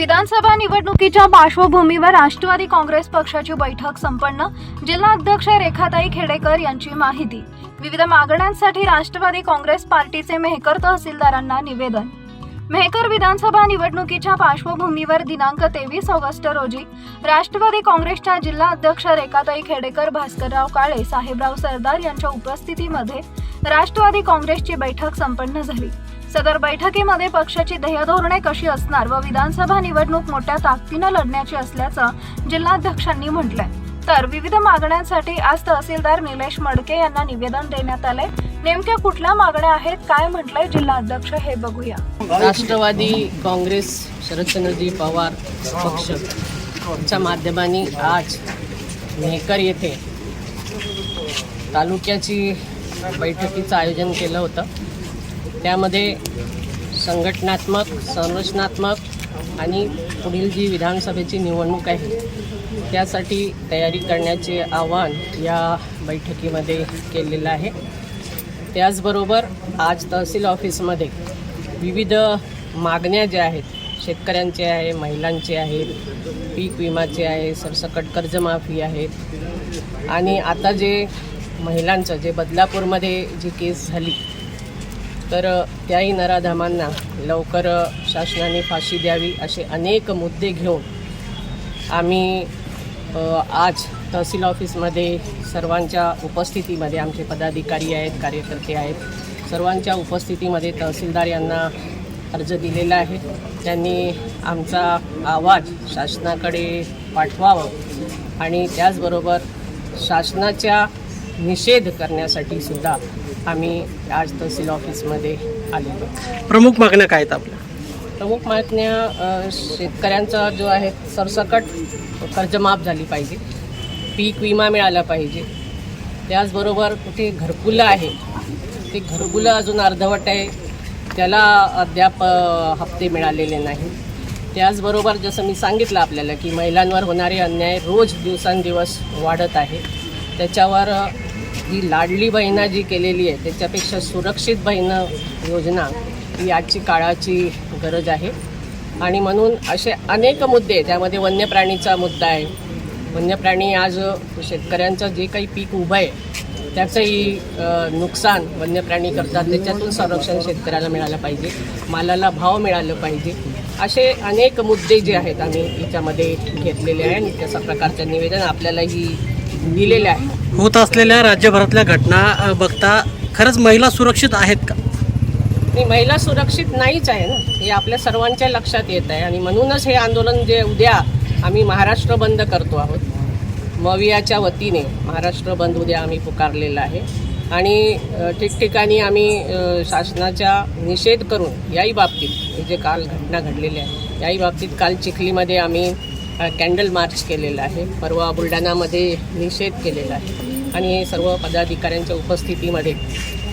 विधानसभा निवडणुकीच्या पार्श्वभूमीवर राष्ट्रवादी काँग्रेस पक्षाची बैठक संपन्न. जिल्हा अध्यक्ष रेखाताई खेडेकर यांची माहिती. विविध मागण्यांसाठी राष्ट्रवादी काँग्रेस पार्टीचे मेहकर तहसीलदारांना निवेदन. मेहकर विधानसभा निवडणुकीच्या पार्श्वभूमीवर दिनांक तेवीस ऑगस्ट रोजी राष्ट्रवादी काँग्रेसच्या जिल्हा अध्यक्ष रेखाताई खेडेकर भास्करराव काळे साहेबराव सरदार यांच्या उपस्थितीमध्ये राष्ट्रवादी काँग्रेसची बैठक संपन्न झाली. सदर बैठकीमध्ये पक्षाची ध्येयधोरणे कशी असणार व विधानसभा निवडणूक मोठ्या ताकदीनं लढण्याची असल्याचं जिल्हाध्यक्षांनी म्हटलंय. तर विविध मागण्यांसाठी आज तहसीलदार निलेश मडके यांना निवेदन देण्यात आलंय. नेमक्या कुठल्या मागण्या आहेत काय म्हटलंय जिल्हाध्यक्ष हे बघूया. राष्ट्रवादी काँग्रेस शरदचंद्रजी पवार पक्ष च्या माध्यमाने आज मेहकर येथे तालुक्याची बैठकीचं आयोजन केलं होतं. त्यामध्ये संघटनात्मक संरचनात्मक आणि पुढील जी विधानसभेची निवडणूक आहे त्यासाठी तयारी करण्याचे आवाहन या बैठकीमध्ये केलेलं आहे. त्याचबरोबर आज तहसील ऑफिसमध्ये विविध मागण्या ज्या आहेत शेतकऱ्यांचे आहे महिलांचे आहेत पीक विमाचे आहे सरसकट कर्जमाफी आहेत आणि आता जे महिलांचं जे बदलापूरमध्ये जी केस झाली तर त्याही नराधामांना लवकर शासनाने फाशी द्यावी असे अनेक मुद्दे घेऊन आम्ही आज तहसील ऑफिसमध्ये सर्वांच्या उपस्थितीमध्ये आमचे पदाधिकारी आहेत कार्यकर्ते आहेत सर्वांच्या उपस्थितीमध्ये तहसीलदार यांना अर्ज दिलेला आहे. त्यांनी आमचा आवाज शासनाकडे पाठवावं आणि त्याचबरोबर शासनाच्या निषेध करण्यासाठी सुद्धा आम्ही आज तहसील ऑफिसमध्ये आलेलो. प्रमुख मागण्या काय आहेत आपल्या? प्रमुख मागण्या शेतकऱ्यांचा जो आहे सरसकट कर्जमाफ झाली पाहिजे. पीक विमा मिळाला पाहिजे. त्याचबरोबर कुठे घरकुलं आहे ते घरकुलं अजून अर्धवट आहे. त्याला अद्याप हप्ते मिळालेले नाही. त्याचबरोबर जसं मी सांगितलं आपल्याला की महिलांवर होणारे अन्याय रोज दिवसांदिवस वाढत आहे. त्याच्यावर ही लाडली बहिणा जी केलेली आहे त्याच्यापेक्षा सुरक्षित बहिणं योजना ही आजची काळाची गरज आहे. आणि म्हणून असे अनेक मुद्दे त्यामध्ये त्यामध्ये वन्यप्राणीचा मुद्दा आहे. वन्यप्राणी आज शेतकऱ्यांचं जे काही पीक उभं आहे त्याचंही नुकसान नुकसान वन्यप्राणी करतात. त्याच्यातून संरक्षण शेतकऱ्याला मिळालं पाहिजे मालाला भाव मिळालं पाहिजे. असे अनेक मुद्दे जे आहेत आम्ही याच्यामध्ये घेतलेले आहे. आणि तशा प्रकारचं निवेदन आपल्यालाही दिलेलं आहे होत असलेल्या राज्यभरातल्या घटना बघता खरंच महिला सुरक्षित आहेत का? आणि महिला सुरक्षित नाहीच आहे ना. हे आपल्या सर्वांच्या लक्षात येत आहे. आणि म्हणूनच हे आंदोलन जे उद्या आम्ही महाराष्ट्र बंद करतो आहोत. मवियाच्या वतीने महाराष्ट्र बंद उद्या आम्ही पुकारलेला आहे. आणि ठिकठिकाणी आम्ही अ, शासनाचा निषेध करून याही बाबतीत हे जे काल घटना घडलेल्या आहे याही बाबतीत काल चिखलीमध्ये आम्ही कॅन्डल मार्च केलेला आहे. परवा बुलढाणामध्ये निषेध केलेला आहे. आणि सर्व पदाधिकाऱ्यांच्या उपस्थितीमध्ये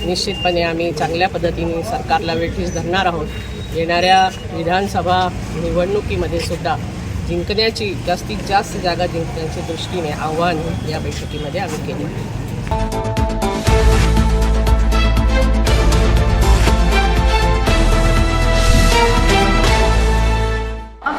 निश्चितपणे आम्ही चांगल्या पद्धतीने सरकारला वेठीस धरणार आहोत. येणाऱ्या विधानसभा निवडणुकीमध्ये सुद्धा जिंकण्याची जास्तीत जास्त जागा जिंकण्याच्या दृष्टीने आव्हान या बैठकीमध्ये आम्ही केले.